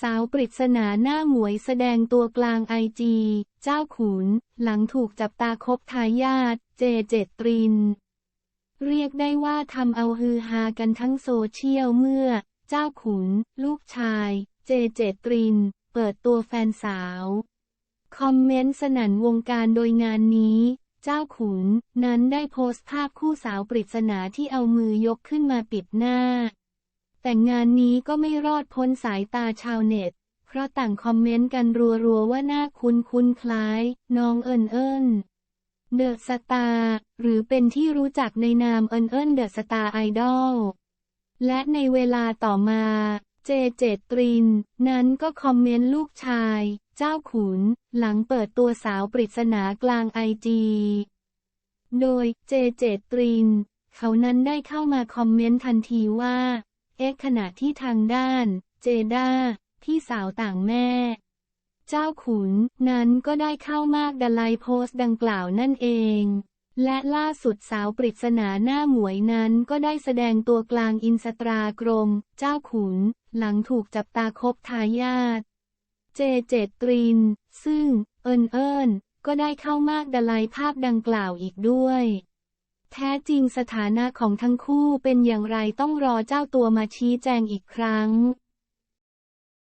สาวปริศนาหน้าหมวยแสดงตัวกลางไอจี เจ้าขุน หลังถูกจับตาคบทายาทเจเจตริน เรียกได้ว่าทำเอาฮือฮากันทั้งโซเชียลเมื่อ เจ้าขุน ลูกชาย เจเจตริน เปิดตัวแฟนสาว คอมเมนต์สนั่นวงการโดยงานนี้ เจ้าขุนนั้นได้โพสต์ภาพคู่สาวปริศนาที่เอามือยกขึ้นมาปิดหน้า แต่งานนี้ก็ไม่รอดพ้นสายตาชาวเน็ต เพราะต่างคอมเมนต์กันรัวๆว่าหน้าคุ้นคุ้นคล้าย น้องเอิญเอิญเดอะสตาร์หรือเป็นที่รู้จักในนามเอิญเอิญเดอะสตาร์ไอดอลและในเวลาต่อมาเจเจตริน นั้นก็คอมเมนต์ลูกชาย เจ้าขุน หลังเปิดตัวสาวปริศนากลางไอจีโดยเจเจตริน เขานั้นได้เข้ามาคอมเมนต์ทันทีว่า เอ็กขณะที่ทางด้าน เจด้าพี่สาวต่างแม่ เจ้าขุนนั้นก็ได้เข้ามากดลน์โพสต์ดังกล่าวนั่นเอง และล่าสุดสาวปริศนาหน้าหมวยนั้นก็ได้แสดงตัวกลางอินสตากรม เจ้าขุน หลังถูกจับตาคบทายาทเจเจตริน ซึ่ง เอิญเอิญก็ได้เข้ามากดลน์ภาพดังกล่าวอีกด้วย แท้จริงสถานะของทั้งคู่เป็นอย่างไรต้องรอเจ้าตัวมาชี้แจงอีกครั้ง